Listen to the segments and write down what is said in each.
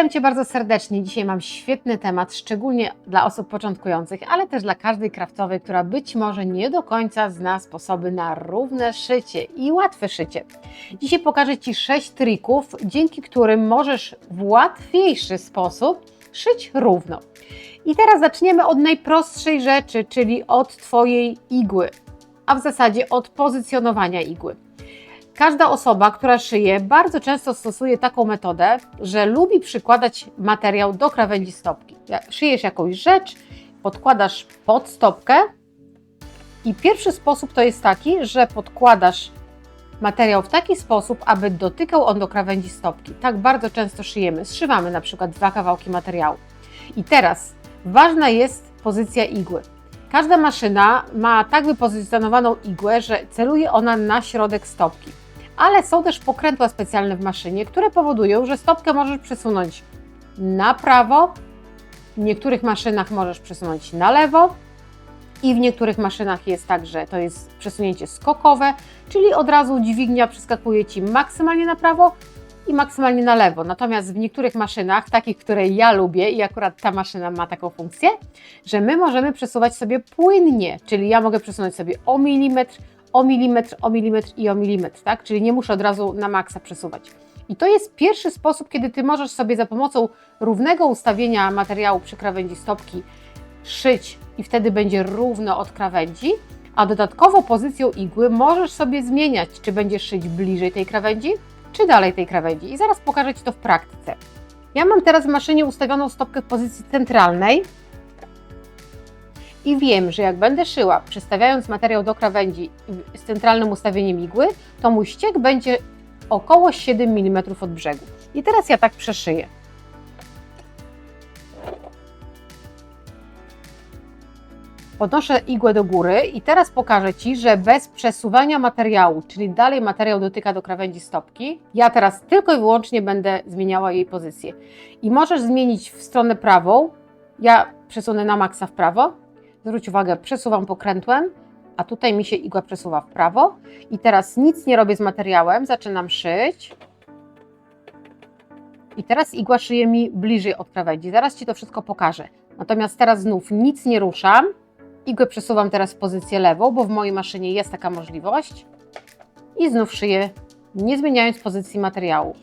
Witam Cię bardzo serdecznie. Dzisiaj mam świetny temat, szczególnie dla osób początkujących, ale też dla każdej krawcowej, która być może nie do końca zna sposoby na równe szycie i łatwe szycie. Dzisiaj pokażę Ci sześć trików, dzięki którym możesz w łatwiejszy sposób szyć równo. I teraz zaczniemy od najprostszej rzeczy, czyli od Twojej igły, a w zasadzie od pozycjonowania igły. Każda osoba, która szyje, bardzo często stosuje taką metodę, że lubi przykładać materiał do krawędzi stopki. Szyjesz jakąś rzecz, podkładasz pod stopkę i pierwszy sposób to jest taki, że podkładasz materiał w taki sposób, aby dotykał on do krawędzi stopki. Tak bardzo często szyjemy. Zszywamy na przykład dwa kawałki materiału. I teraz ważna jest pozycja igły. Każda maszyna ma tak wypozycjonowaną igłę, że celuje ona na środek stopki. Ale są też pokrętła specjalne w maszynie, które powodują, że stopkę możesz przesunąć na prawo, w niektórych maszynach możesz przesunąć na lewo i w niektórych maszynach jest tak, że to jest przesunięcie skokowe, czyli od razu dźwignia przeskakuje Ci maksymalnie na prawo i maksymalnie na lewo. Natomiast w niektórych maszynach, takich, które ja lubię i akurat ta maszyna ma taką funkcję, że my możemy przesuwać sobie płynnie, czyli ja mogę przesunąć sobie o milimetr, o milimetr, o milimetr i o milimetr, tak? Czyli nie muszę od razu na maksa przesuwać. I to jest pierwszy sposób, kiedy Ty możesz sobie za pomocą równego ustawienia materiału przy krawędzi stopki szyć i wtedy będzie równo od krawędzi, a dodatkowo pozycją igły możesz sobie zmieniać, czy będziesz szyć bliżej tej krawędzi, czy dalej tej krawędzi. I zaraz pokażę Ci to w praktyce. Ja mam teraz w maszynie ustawioną stopkę w pozycji centralnej i wiem, że jak będę szyła, przestawiając materiał do krawędzi z centralnym ustawieniem igły, to mój ściek będzie około 7 mm od brzegu. I teraz ja tak przeszyję. Podnoszę igłę do góry i teraz pokażę Ci, że bez przesuwania materiału, czyli dalej materiał dotyka do krawędzi stopki, ja teraz tylko i wyłącznie będę zmieniała jej pozycję. I możesz zmienić w stronę prawą, ja przesunę na maksa w prawo, zwróć uwagę, przesuwam pokrętłem, a tutaj mi się igła przesuwa w prawo i teraz nic nie robię z materiałem, zaczynam szyć. I teraz igła szyje mi bliżej od krawędzi. Zaraz Ci to wszystko pokażę. Natomiast teraz znów nic nie ruszam. Igłę przesuwam teraz w pozycję lewą, bo w mojej maszynie jest taka możliwość. I znów szyję, nie zmieniając pozycji materiału.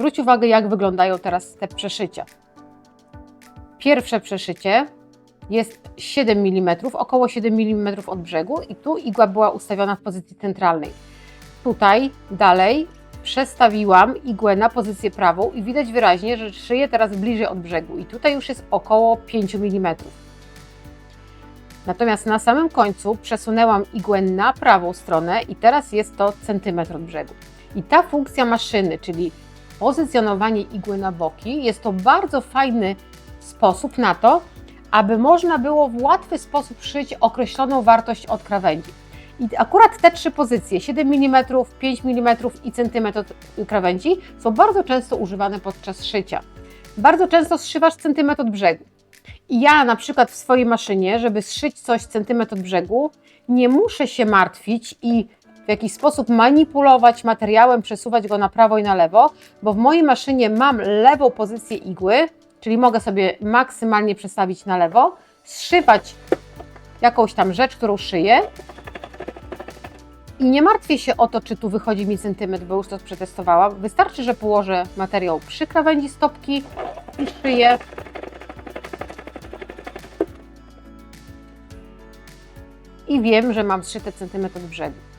Zwróć uwagę, jak wyglądają teraz te przeszycia. Pierwsze przeszycie jest 7 mm, około 7 mm od brzegu i tu igła była ustawiona w pozycji centralnej. Tutaj dalej przestawiłam igłę na pozycję prawą i widać wyraźnie, że szyję teraz bliżej od brzegu i tutaj już jest około 5 mm. Natomiast na samym końcu przesunęłam igłę na prawą stronę i teraz jest to centymetr od brzegu. I ta funkcja maszyny, czyli pozycjonowanie igły na boki, jest to bardzo fajny sposób na to, aby można było w łatwy sposób szyć określoną wartość od krawędzi. I akurat te trzy pozycje, 7 mm, 5 mm i centymetr od krawędzi, są bardzo często używane podczas szycia. Bardzo często zszywasz centymetr od brzegu. I ja na przykład w swojej maszynie, żeby zszyć coś centymetr od brzegu, nie muszę się martwić i jakiś sposób manipulować materiałem, przesuwać go na prawo i na lewo, bo w mojej maszynie mam lewą pozycję igły, czyli mogę sobie maksymalnie przestawić na lewo, zszywać jakąś tam rzecz, którą szyję i nie martwię się o to, czy tu wychodzi mi centymetr, bo już to przetestowałam. Wystarczy, że położę materiał przy krawędzi stopki i szyję. I wiem, że mam zszyte centymetr od brzegu.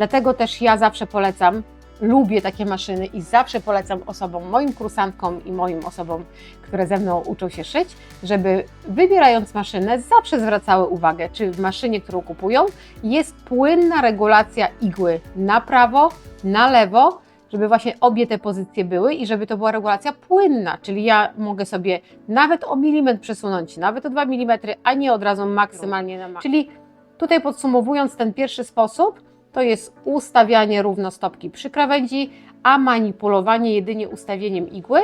Dlatego też ja zawsze polecam, lubię takie maszyny i zawsze polecam osobom, moim kursantkom i moim osobom, które ze mną uczą się szyć, żeby wybierając maszynę zawsze zwracały uwagę, czy w maszynie, którą kupują, jest płynna regulacja igły na prawo, na lewo, żeby właśnie obie te pozycje były i żeby to była regulacja płynna, czyli ja mogę sobie nawet o milimetr przesunąć, nawet o 2 mm, a nie od razu maksymalnie na maksymalnie. Czyli tutaj podsumowując ten pierwszy sposób, to jest ustawianie równo stopki przy krawędzi, a manipulowanie jedynie ustawieniem igły,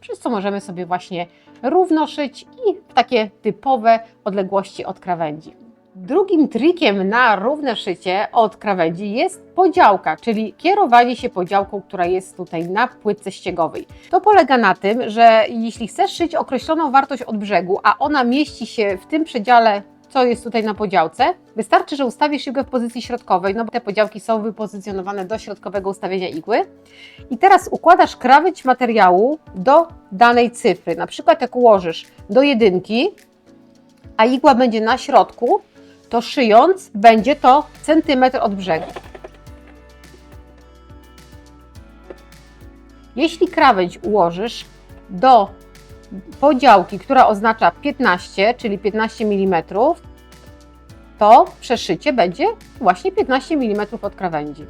przez co możemy sobie właśnie równo szyć i w takie typowe odległości od krawędzi. Drugim trikiem na równe szycie od krawędzi jest podziałka, czyli kierowanie się podziałką, która jest tutaj na płytce ściegowej. To polega na tym, że jeśli chcesz szyć określoną wartość od brzegu, a ona mieści się w tym przedziale, co jest tutaj na podziałce, wystarczy, że ustawisz igłę w pozycji środkowej, no bo te podziałki są wypozycjonowane do środkowego ustawienia igły. I teraz układasz krawędź materiału do danej cyfry. Na przykład jak ułożysz do jedynki, a igła będzie na środku, to szyjąc będzie to centymetr od brzegu. Jeśli krawędź ułożysz do podziałki, która oznacza 15, czyli 15 mm, to przeszycie będzie właśnie 15 mm od krawędzi.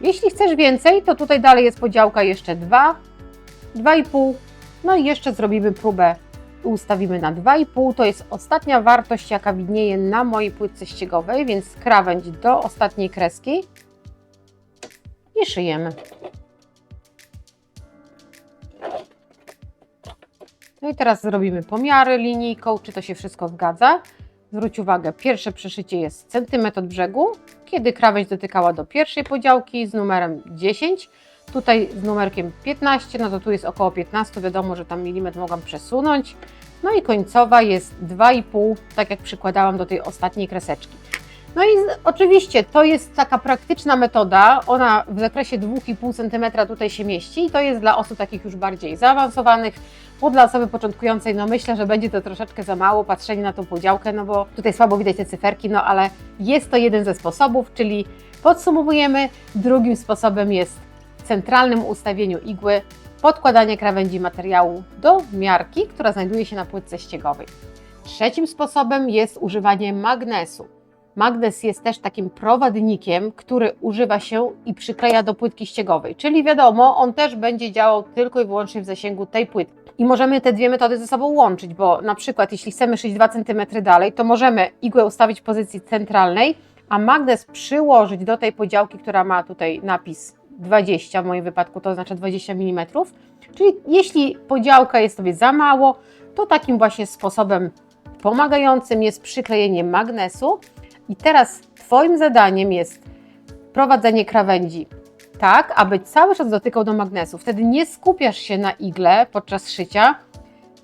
Jeśli chcesz więcej, to tutaj dalej jest podziałka jeszcze 2, 2,5 no i jeszcze zrobimy próbę i ustawimy na 2,5. To jest ostatnia wartość, jaka widnieje na mojej płytce ściegowej, więc krawędź do ostatniej kreski i szyjemy. No i teraz zrobimy pomiary linijką, czy to się wszystko zgadza. Zwróć uwagę, pierwsze przeszycie jest centymetr od brzegu, kiedy krawędź dotykała do pierwszej podziałki z numerem 10, Tutaj z numerkiem 15, no to tu jest około 15, wiadomo, że tam milimetr mogłam przesunąć. No i końcowa jest 2,5, tak jak przykładałam do tej ostatniej kreseczki. No i oczywiście to jest taka praktyczna metoda, ona w zakresie 2,5 cm tutaj się mieści i to jest dla osób takich już bardziej zaawansowanych, bo dla osoby początkującej no myślę, że będzie to troszeczkę za mało patrzenie na tą podziałkę, no bo tutaj słabo widać te cyferki, no ale jest to jeden ze sposobów, czyli podsumowujemy, drugim sposobem jest centralnym ustawieniu igły podkładanie krawędzi materiału do miarki, która znajduje się na płytce ściegowej. Trzecim sposobem jest używanie magnesu. Magnes jest też takim prowadnikiem, który używa się i przykleja do płytki ściegowej, czyli wiadomo, on też będzie działał tylko i wyłącznie w zasięgu tej płytki. I możemy te dwie metody ze sobą łączyć, bo na przykład jeśli chcemy szyć 2 cm dalej, to możemy igłę ustawić w pozycji centralnej, a magnes przyłożyć do tej podziałki, która ma tutaj napis 20 w moim wypadku to oznacza 20 mm. Czyli jeśli podziałka jest sobie za mało, to takim właśnie sposobem pomagającym jest przyklejenie magnesu. I teraz Twoim zadaniem jest prowadzenie krawędzi tak, aby cały czas dotykał do magnesu. Wtedy nie skupiasz się na igle podczas szycia,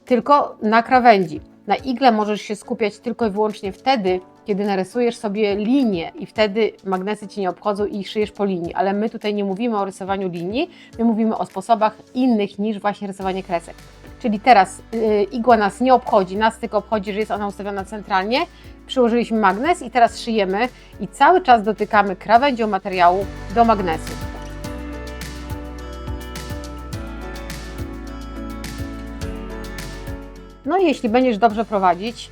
tylko na krawędzi. Na igle możesz się skupiać tylko i wyłącznie wtedy, kiedy narysujesz sobie linię i wtedy magnesy Ci nie obchodzą i szyjesz po linii, ale my tutaj nie mówimy o rysowaniu linii, my mówimy o sposobach innych niż właśnie rysowanie kresek. Czyli teraz yy, igła nas nie obchodzi, nas tylko obchodzi, że jest ona ustawiona centralnie, przyłożyliśmy magnes i teraz szyjemy i cały czas dotykamy krawędzią materiału do magnesu. No i jeśli będziesz dobrze prowadzić,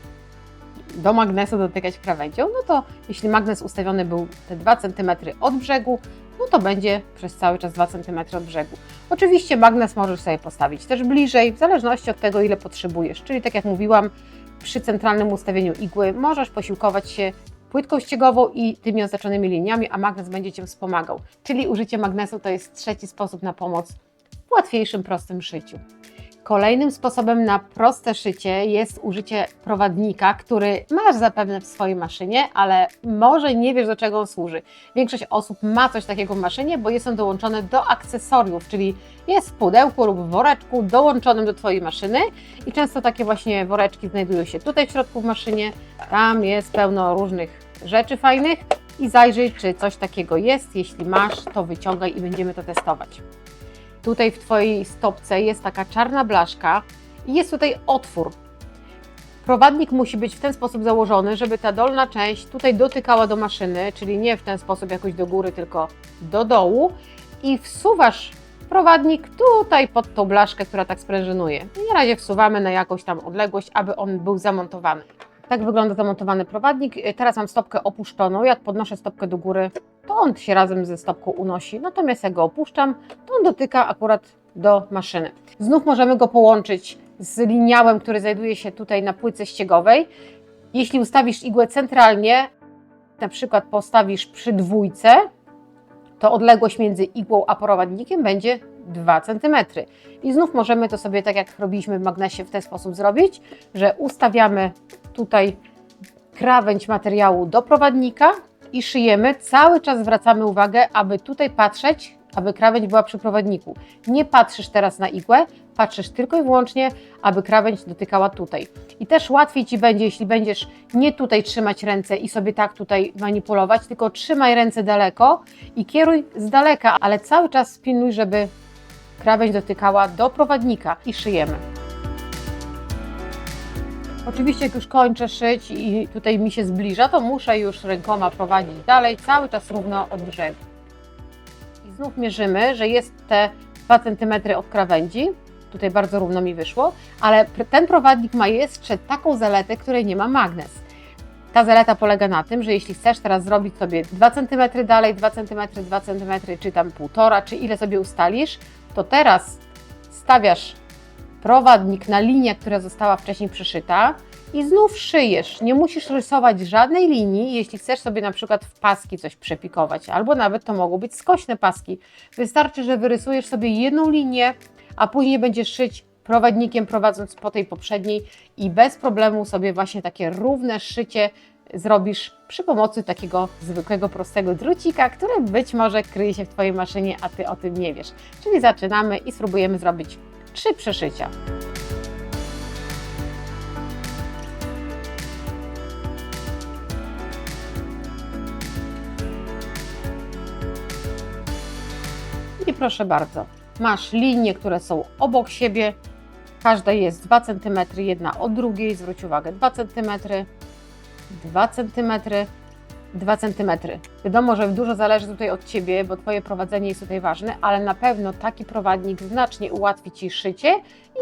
do magnesu dotykać krawędzią, no to jeśli magnes ustawiony był te 2 cm od brzegu, no to będzie przez cały czas 2 cm od brzegu. Oczywiście magnes możesz sobie postawić też bliżej, w zależności od tego, ile potrzebujesz. Czyli tak jak mówiłam, przy centralnym ustawieniu igły możesz posiłkować się płytką ściegową i tymi oznaczonymi liniami, a magnes będzie Cię wspomagał. Czyli użycie magnesu to jest trzeci sposób na pomoc w łatwiejszym, prostym szyciu. Kolejnym sposobem na proste szycie jest użycie prowadnika, który masz zapewne w swojej maszynie, ale może nie wiesz do czego on służy. Większość osób ma coś takiego w maszynie, bo jest on dołączony do akcesoriów, czyli jest w pudełku lub woreczku dołączonym do Twojej maszyny i często takie właśnie woreczki znajdują się tutaj w środku w maszynie. Tam jest pełno różnych rzeczy fajnych i zajrzyj, czy coś takiego jest. Jeśli masz, to wyciągaj i będziemy to testować. Tutaj w Twojej stopce jest taka czarna blaszka i jest tutaj otwór. Prowadnik musi być w ten sposób założony, żeby ta dolna część tutaj dotykała do maszyny, czyli nie w ten sposób jakoś do góry, tylko do dołu i wsuwasz prowadnik tutaj pod tą blaszkę, która tak sprężynuje. Na razie wsuwamy na jakąś tam odległość, aby on był zamontowany. Tak wygląda zamontowany prowadnik. Teraz mam stopkę opuszczoną. Jak podnoszę stopkę do góry, to on się razem ze stopką unosi. Natomiast jak go opuszczam, to on dotyka akurat do maszyny. Znów możemy go połączyć z liniałem, który znajduje się tutaj na płytce ściegowej. Jeśli ustawisz igłę centralnie, na przykład postawisz przy dwójce, to odległość między igłą a prowadnikiem będzie 2 cm. I znów możemy to sobie, tak jak robiliśmy w magnesie, w ten sposób zrobić, że ustawiamy tutaj krawędź materiału do prowadnika i szyjemy. Cały czas zwracamy uwagę, aby tutaj patrzeć, aby krawędź była przy prowadniku. Nie patrzysz teraz na igłę, patrzysz tylko i wyłącznie, aby krawędź dotykała tutaj. I też łatwiej Ci będzie, jeśli będziesz nie tutaj trzymać ręce i sobie tak tutaj manipulować, tylko trzymaj ręce daleko i kieruj z daleka, ale cały czas pilnuj, żeby krawędź dotykała do prowadnika i szyjemy. Oczywiście jak już kończę szyć i tutaj mi się zbliża, to muszę już rękoma prowadzić dalej, cały czas równo od brzegu. I znów mierzymy, że jest te 2 cm od krawędzi, tutaj bardzo równo mi wyszło, ale ten prowadnik ma jeszcze taką zaletę, której nie ma magnes. Ta zaleta polega na tym, że jeśli chcesz teraz zrobić sobie 2 cm dalej, 2 cm, 2 cm, czy tam 1,5, czy ile sobie ustalisz, to teraz stawiasz prowadnik na linię, która została wcześniej przyszyta i znów szyjesz. Nie musisz rysować żadnej linii, jeśli chcesz sobie na przykład w paski coś przepikować, albo nawet to mogą być skośne paski. Wystarczy, że wyrysujesz sobie jedną linię, a później będziesz szyć prowadnikiem prowadząc po tej poprzedniej i bez problemu sobie właśnie takie równe szycie zrobisz przy pomocy takiego zwykłego, prostego drucika, który być może kryje się w Twojej maszynie, a Ty o tym nie wiesz. Czyli zaczynamy i spróbujemy zrobić trzy przeszycia. I proszę bardzo, masz linie, które są obok siebie, każda jest 2 cm jedna od drugiej, zwróć uwagę, 2 cm, 2 cm, 2 cm. Wiadomo, że dużo zależy tutaj od Ciebie, bo Twoje prowadzenie jest tutaj ważne, ale na pewno taki prowadnik znacznie ułatwi Ci szycie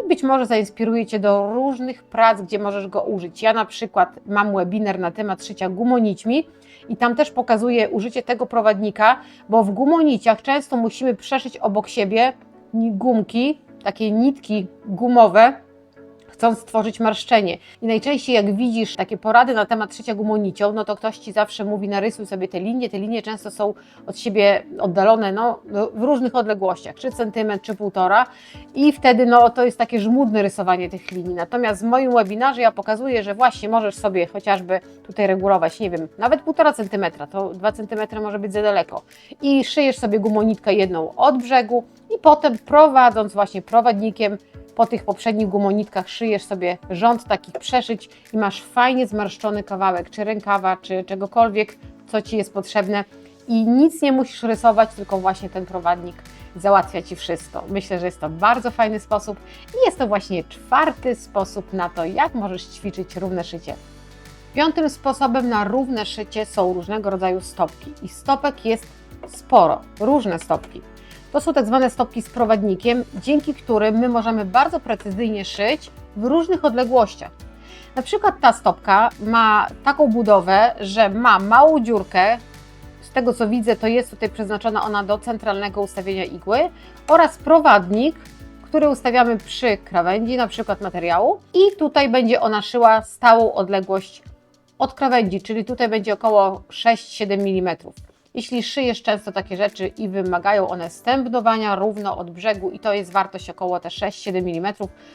i być może zainspiruje Cię do różnych prac, gdzie możesz go użyć. Ja na przykład mam webinar na temat szycia gumonićmi i tam też pokazuję użycie tego prowadnika, bo w gumoniciach często musimy przeszyć obok siebie gumki, takie nitki gumowe, chcąc stworzyć marszczenie. I najczęściej jak widzisz takie porady na temat szycia gumonicią, no to ktoś Ci zawsze mówi narysuj sobie te linie. Te linie często są od siebie oddalone no, no, w różnych odległościach, 3 cm czy 1,5 i wtedy no, to jest takie żmudne rysowanie tych linii. Natomiast w moim webinarze ja pokazuję, że właśnie możesz sobie chociażby tutaj regulować, nie wiem, nawet 1,5 cm, to 2 cm może być za daleko i szyjesz sobie gumonitkę jedną od brzegu i potem prowadząc właśnie prowadnikiem po tych poprzednich gumonitkach szyjesz sobie rząd takich przeszyć i masz fajnie zmarszczony kawałek, czy rękawa, czy czegokolwiek, co Ci jest potrzebne i nic nie musisz rysować, tylko właśnie ten prowadnik załatwia Ci wszystko. Myślę, że jest to bardzo fajny sposób i jest to właśnie czwarty sposób na to, jak możesz ćwiczyć równe szycie. Piątym sposobem na równe szycie są różnego rodzaju stopki i stopek jest sporo, różne stopki. To są tak zwane stopki z prowadnikiem, dzięki którym my możemy bardzo precyzyjnie szyć w różnych odległościach. Na przykład ta stopka ma taką budowę, że ma małą dziurkę, z tego co widzę, to jest tutaj przeznaczona ona do centralnego ustawienia igły oraz prowadnik, który ustawiamy przy krawędzi, na przykład materiału i tutaj będzie ona szyła stałą odległość od krawędzi, czyli tutaj będzie około 6-7 mm. Jeśli szyjesz często takie rzeczy i wymagają one stępnowania równo od brzegu i to jest wartość około te 6-7 mm,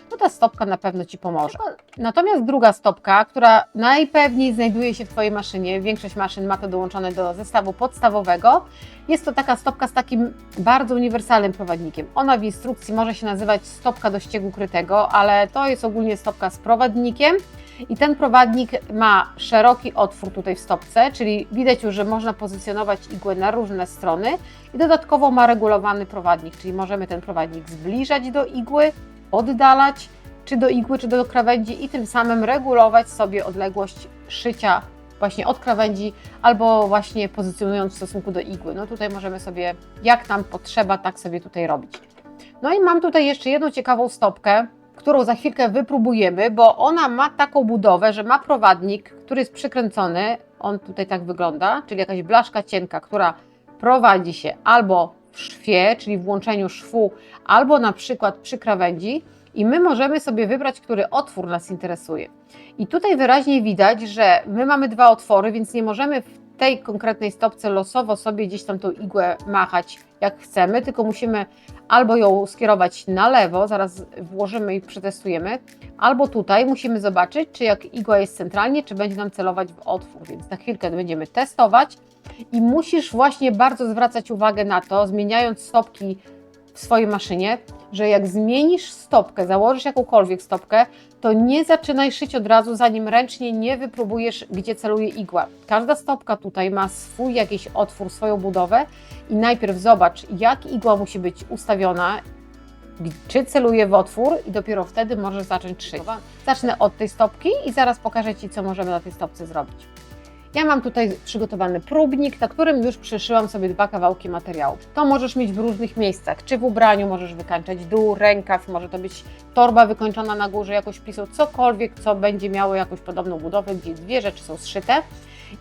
to ta stopka na pewno Ci pomoże. Natomiast druga stopka, która najpewniej znajduje się w Twojej maszynie, większość maszyn ma to dołączone do zestawu podstawowego, jest to taka stopka z takim bardzo uniwersalnym prowadnikiem. Ona w instrukcji może się nazywać stopka do ściegu krytego, ale to jest ogólnie stopka z prowadnikiem. I ten prowadnik ma szeroki otwór tutaj w stopce, czyli widać już, że można pozycjonować igłę na różne strony i dodatkowo ma regulowany prowadnik, czyli możemy ten prowadnik zbliżać do igły, oddalać czy do igły, czy do krawędzi i tym samym regulować sobie odległość szycia właśnie od krawędzi albo właśnie pozycjonując w stosunku do igły. No tutaj możemy sobie, jak nam potrzeba, tak sobie tutaj robić. No i mam tutaj jeszcze jedną ciekawą stopkę, którą za chwilkę wypróbujemy, bo ona ma taką budowę, że ma prowadnik, który jest przykręcony. On tutaj tak wygląda, czyli jakaś blaszka cienka, która prowadzi się albo w szwie, czyli w łączeniu szwu, albo na przykład przy krawędzi. I my możemy sobie wybrać, który otwór nas interesuje. I tutaj wyraźnie widać, że my mamy dwa otwory, więc nie możemy w tej konkretnej stopce losowo sobie gdzieś tam tą igłę machać jak chcemy, tylko musimy albo ją skierować na lewo, zaraz włożymy i przetestujemy, albo tutaj musimy zobaczyć, czy jak igła jest centralnie, czy będzie nam celować w otwór, więc na chwilkę będziemy testować i musisz właśnie bardzo zwracać uwagę na to, zmieniając stopki w swojej maszynie, że jak zmienisz stopkę, założysz jakąkolwiek stopkę, to nie zaczynaj szyć od razu, zanim ręcznie nie wypróbujesz, gdzie celuje igła. Każda stopka tutaj ma swój jakiś otwór, swoją budowę i najpierw zobacz, jak igła musi być ustawiona, czy celuje w otwór i dopiero wtedy możesz zacząć szyć. Zacznę od tej stopki i zaraz pokażę Ci, co możemy na tej stopce zrobić. Ja mam tutaj przygotowany próbnik, na którym już przyszyłam sobie dwa kawałki materiału. To możesz mieć w różnych miejscach, czy w ubraniu możesz wykańczać dół, rękaw, może to być torba wykończona na górze jakąś pisą, cokolwiek, co będzie miało jakąś podobną budowę, gdzie dwie rzeczy są zszyte.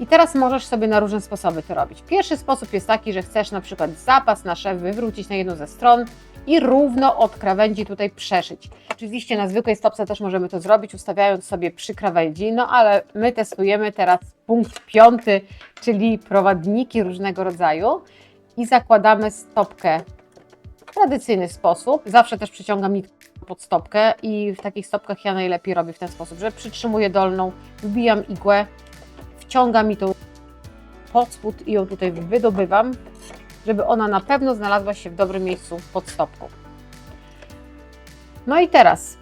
I teraz możesz sobie na różne sposoby to robić. Pierwszy sposób jest taki, że chcesz na przykład zapas na szef wywrócić na jedną ze stron i równo od krawędzi tutaj przeszyć. Oczywiście na zwykłej stopce też możemy to zrobić, ustawiając sobie przy krawędzi, no ale my testujemy teraz punkt piąty, czyli prowadniki różnego rodzaju i zakładamy stopkę w tradycyjny sposób. Zawsze też przyciągam nitkę pod stopkę i w takich stopkach ja najlepiej robię w ten sposób, że przytrzymuję dolną, wbijam igłę, wciągam mi tą pod spód i ją tutaj wydobywam, żeby ona na pewno znalazła się w dobrym miejscu pod stopką. No i teraz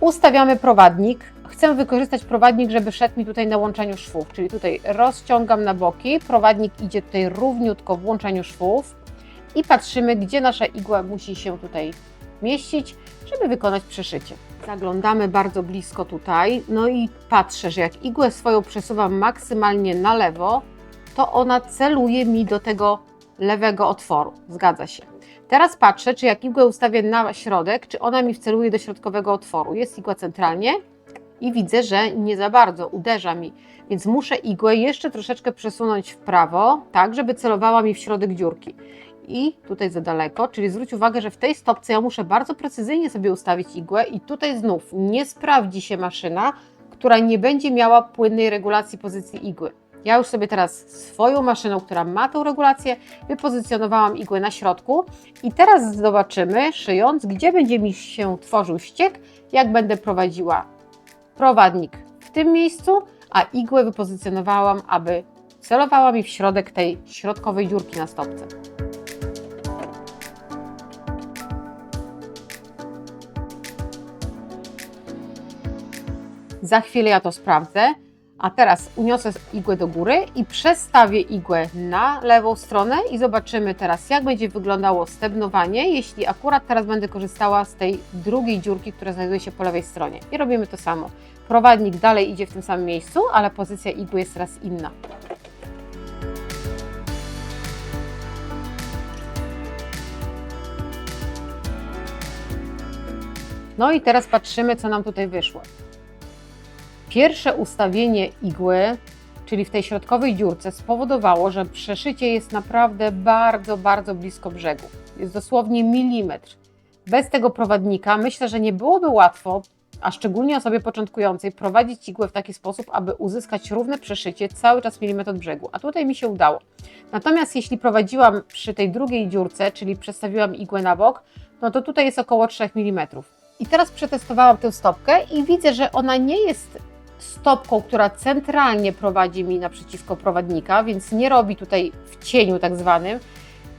ustawiamy prowadnik. Chcę wykorzystać prowadnik, żeby szedł mi tutaj na łączeniu szwów, czyli tutaj rozciągam na boki, prowadnik idzie tutaj równiutko w łączeniu szwów i patrzymy, gdzie nasza igła musi się tutaj mieścić, żeby wykonać przeszycie. Zaglądamy bardzo blisko tutaj, no i patrzę, że jak igłę swoją przesuwam maksymalnie na lewo, to ona celuje mi do tego lewego otworu. Zgadza się. Teraz patrzę, czy jak igłę ustawię na środek, czy ona mi wceluje do środkowego otworu. Jest igła centralnie i widzę, że nie za bardzo uderza mi, więc muszę igłę jeszcze troszeczkę przesunąć w prawo, tak, żeby celowała mi w środek dziurki. I tutaj za daleko, czyli zwróć uwagę, że w tej stopce ja muszę bardzo precyzyjnie sobie ustawić igłę i tutaj znów nie sprawdzi się maszyna, która nie będzie miała płynnej regulacji pozycji igły. Ja już sobie teraz swoją maszyną, która ma tą regulację, wypozycjonowałam igłę na środku i teraz zobaczymy, szyjąc, gdzie będzie mi się tworzył ściek, jak będę prowadziła prowadnik w tym miejscu, a igłę wypozycjonowałam, aby celowała mi w środek tej środkowej dziurki na stopce. Za chwilę ja to sprawdzę. A teraz uniosę igłę do góry i przestawię igłę na lewą stronę i zobaczymy teraz, jak będzie wyglądało stebnowanie, jeśli akurat teraz będę korzystała z tej drugiej dziurki, która znajduje się po lewej stronie. I robimy to samo. Prowadnik dalej idzie w tym samym miejscu, ale pozycja igły jest teraz inna. No i teraz patrzymy, co nam tutaj wyszło. Pierwsze ustawienie igły, czyli w tej środkowej dziurce, spowodowało, że przeszycie jest naprawdę bardzo, bardzo blisko brzegu. Jest dosłownie milimetr. Bez tego prowadnika myślę, że nie byłoby łatwo, a szczególnie osobie początkującej, prowadzić igłę w taki sposób, aby uzyskać równe przeszycie cały czas milimetr od brzegu. A tutaj mi się udało. Natomiast jeśli prowadziłam przy tej drugiej dziurce, czyli przestawiłam igłę na bok, no to tutaj jest około 3 mm. I teraz przetestowałam tę stopkę i widzę, że ona nie jest stopką, która centralnie prowadzi mi naprzeciwko prowadnika, więc nie robi tutaj w cieniu tak zwanym.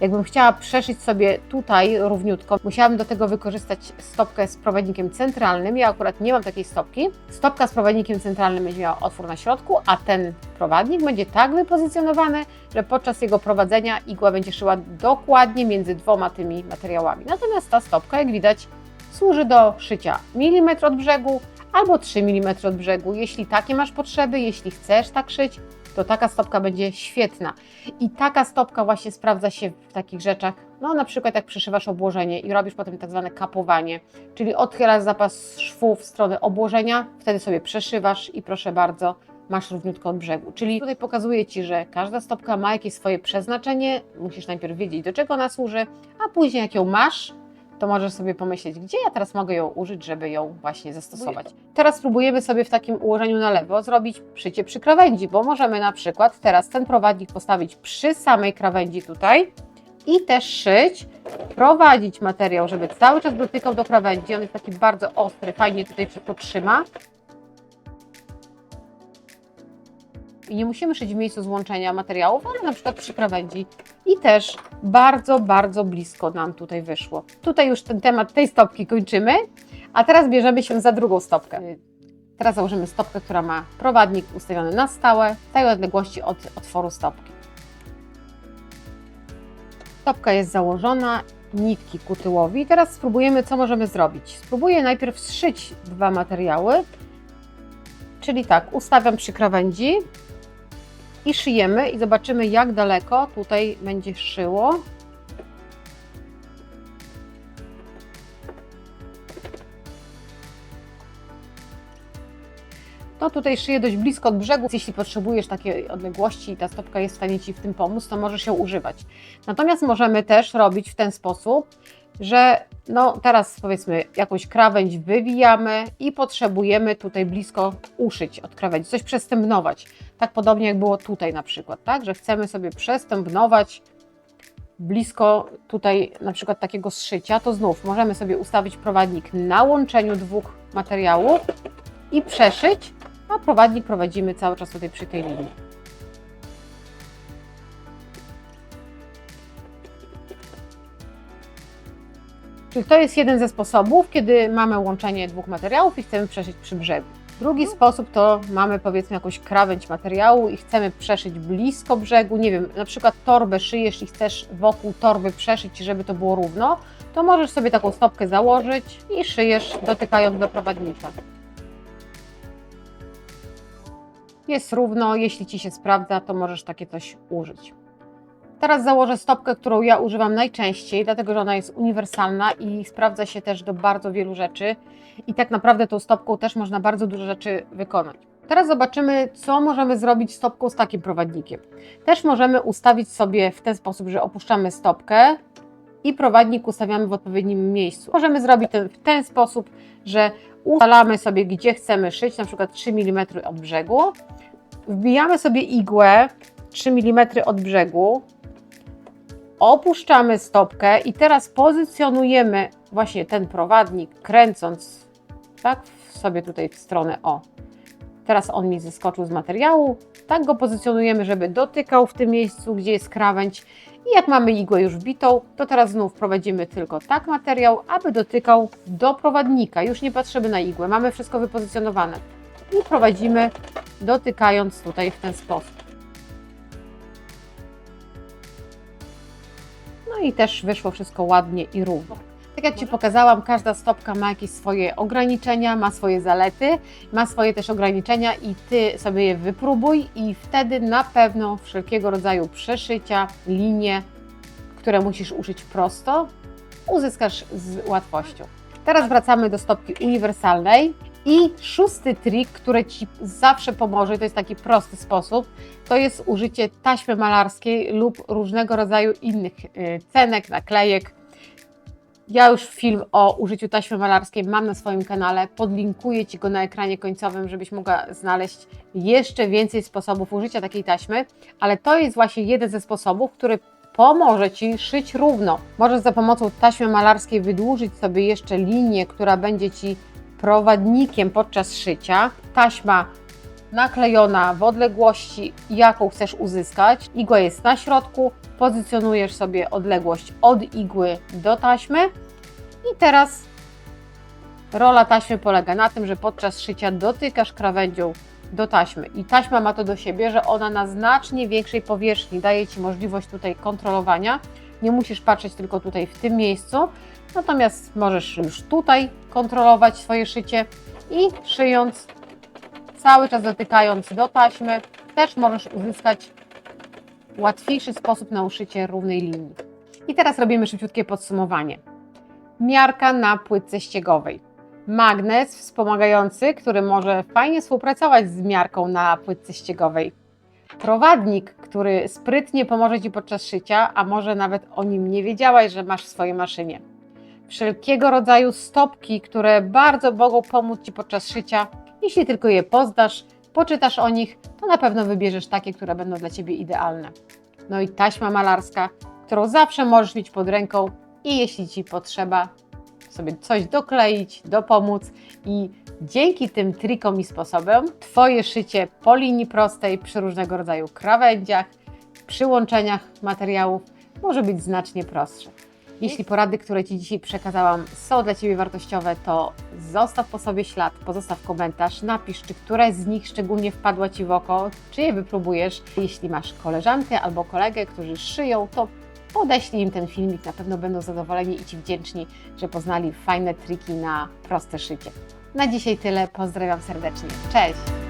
Jakbym chciała przeszyć sobie tutaj równiutko, musiałabym do tego wykorzystać stopkę z prowadnikiem centralnym. Ja akurat nie mam takiej stopki. Stopka z prowadnikiem centralnym będzie miała otwór na środku, a ten prowadnik będzie tak wypozycjonowany, że podczas jego prowadzenia igła będzie szyła dokładnie między dwoma tymi materiałami. Natomiast ta stopka, jak widać, służy do szycia milimetr od brzegu, albo 3 mm od brzegu. Jeśli takie masz potrzeby, jeśli chcesz tak szyć, to taka stopka będzie świetna. I taka stopka właśnie sprawdza się w takich rzeczach, no na przykład jak przyszywasz obłożenie i robisz potem tak zwane kapowanie, czyli odchylasz zapas szwów w stronę obłożenia, wtedy sobie przeszywasz i proszę bardzo, masz równiutko od brzegu. Czyli tutaj pokazuje Ci, że każda stopka ma jakieś swoje przeznaczenie, musisz najpierw wiedzieć do czego ona służy, a później jak ją masz, to możesz sobie pomyśleć, gdzie ja teraz mogę ją użyć, żeby ją właśnie zastosować. Teraz spróbujemy sobie w takim ułożeniu na lewo zrobić przycie przy krawędzi, bo możemy na przykład teraz ten prowadnik postawić przy samej krawędzi tutaj i też szyć, prowadzić materiał, żeby cały czas dotykał do krawędzi. On jest taki bardzo ostry, fajnie tutaj wszystko trzyma. I nie musimy szyć w miejscu złączenia materiałów, ale na przykład przy krawędzi. I też bardzo, bardzo blisko nam tutaj wyszło. Tutaj już ten temat tej stopki kończymy, a teraz bierzemy się za drugą stopkę. Teraz założymy stopkę, która ma prowadnik ustawiony na stałe, w tej odległości od otworu stopki. Stopka jest założona, nitki ku tyłowi. Teraz spróbujemy, co możemy zrobić. Spróbuję najpierw zszyć dwa materiały, czyli tak, ustawiam przy krawędzi i szyjemy i zobaczymy, jak daleko tutaj będzie szyło. To tutaj szyję dość blisko od brzegu. Jeśli potrzebujesz takiej odległości i ta stopka jest w stanie Ci w tym pomóc, to możesz ją używać. Natomiast możemy też robić w ten sposób, że no teraz powiedzmy jakąś krawędź wywijamy i potrzebujemy tutaj blisko uszyć od krawędzi, coś przestępnować. Tak podobnie jak było tutaj na przykład, tak, że chcemy sobie przestępnować blisko tutaj na przykład takiego zszycia, to znów możemy sobie ustawić prowadnik na łączeniu dwóch materiałów i przeszyć, a prowadnik prowadzimy cały czas tutaj przy tej linii. Czyli to jest jeden ze sposobów, kiedy mamy łączenie dwóch materiałów i chcemy przeszyć przy brzegu. Drugi sposób to mamy powiedzmy jakąś krawędź materiału i chcemy przeszyć blisko brzegu, nie wiem, na przykład torbę szyjesz i chcesz wokół torby przeszyć, żeby to było równo, to możesz sobie taką stopkę założyć i szyjesz dotykając do prowadnika. Jest równo, jeśli Ci się sprawdza, to możesz takie coś użyć. Teraz założę stopkę, którą ja używam najczęściej, dlatego że ona jest uniwersalna i sprawdza się też do bardzo wielu rzeczy. I tak naprawdę tą stopką też można bardzo dużo rzeczy wykonać. Teraz zobaczymy, co możemy zrobić stopką z takim prowadnikiem. Też możemy ustawić sobie w ten sposób, że opuszczamy stopkę i prowadnik ustawiamy w odpowiednim miejscu. Możemy zrobić to w ten sposób, że ustalamy sobie, gdzie chcemy szyć, na przykład 3 mm od brzegu. Wbijamy sobie igłę 3 mm od brzegu, opuszczamy stopkę i teraz pozycjonujemy właśnie ten prowadnik, kręcąc tak sobie tutaj w stronę O. Teraz on mi zeskoczył z materiału, tak go pozycjonujemy, żeby dotykał w tym miejscu, gdzie jest krawędź. I jak mamy igłę już wbitą, to teraz znów prowadzimy tylko tak materiał, aby dotykał do prowadnika. Już nie patrzymy na igłę, mamy wszystko wypozycjonowane. I prowadzimy dotykając tutaj w ten sposób. No i też wyszło wszystko ładnie i równo. Tak jak Ci pokazałam, każda stopka ma jakieś swoje ograniczenia, ma swoje zalety, ma swoje też ograniczenia i Ty sobie je wypróbuj i wtedy na pewno wszelkiego rodzaju przeszycia, linie, które musisz uszyć prosto, uzyskasz z łatwością. Teraz wracamy do stopki uniwersalnej i szósty trik, który Ci zawsze pomoże, to jest taki prosty sposób, to jest użycie taśmy malarskiej lub różnego rodzaju innych y, cenek, naklejek. Ja już film o użyciu taśmy malarskiej mam na swoim kanale, podlinkuję Ci go na ekranie końcowym, żebyś mogła znaleźć jeszcze więcej sposobów użycia takiej taśmy, ale to jest właśnie jeden ze sposobów, który pomoże Ci szyć równo. Możesz za pomocą taśmy malarskiej wydłużyć sobie jeszcze linię, która będzie Ci prowadnikiem podczas szycia. Taśma naklejona w odległości, jaką chcesz uzyskać. Igła jest na środku, pozycjonujesz sobie odległość od igły do taśmy i teraz rola taśmy polega na tym, że podczas szycia dotykasz krawędzią do taśmy i taśma ma to do siebie, że ona na znacznie większej powierzchni daje Ci możliwość tutaj kontrolowania. Nie musisz patrzeć tylko tutaj w tym miejscu, natomiast możesz już tutaj kontrolować swoje szycie i szyjąc cały czas dotykając do taśmy, też możesz uzyskać łatwiejszy sposób na uszycie równej linii. I teraz robimy szybciutkie podsumowanie. Miarka na płytce ściegowej. Magnes wspomagający, który może fajnie współpracować z miarką na płytce ściegowej. Prowadnik, który sprytnie pomoże Ci podczas szycia, a może nawet o nim nie wiedziałaś, że masz w swojej maszynie. Wszelkiego rodzaju stopki, które bardzo mogą pomóc Ci podczas szycia. Jeśli tylko je poznasz, poczytasz o nich, to na pewno wybierzesz takie, które będą dla Ciebie idealne. No i taśma malarska, którą zawsze możesz mieć pod ręką i jeśli Ci potrzeba sobie coś dokleić, dopomóc i dzięki tym trikom i sposobom Twoje szycie po linii prostej przy różnego rodzaju krawędziach, przy łączeniach materiałów może być znacznie prostsze. Jeśli porady, które Ci dzisiaj przekazałam, są dla Ciebie wartościowe, to zostaw po sobie ślad, pozostaw komentarz, napisz, czy któraś z nich szczególnie wpadła Ci w oko, czy je wypróbujesz. Jeśli masz koleżankę albo kolegę, którzy szyją, to podeślij im ten filmik, na pewno będą zadowoleni i Ci wdzięczni, że poznali fajne triki na proste szycie. Na dzisiaj tyle, pozdrawiam serdecznie. Cześć!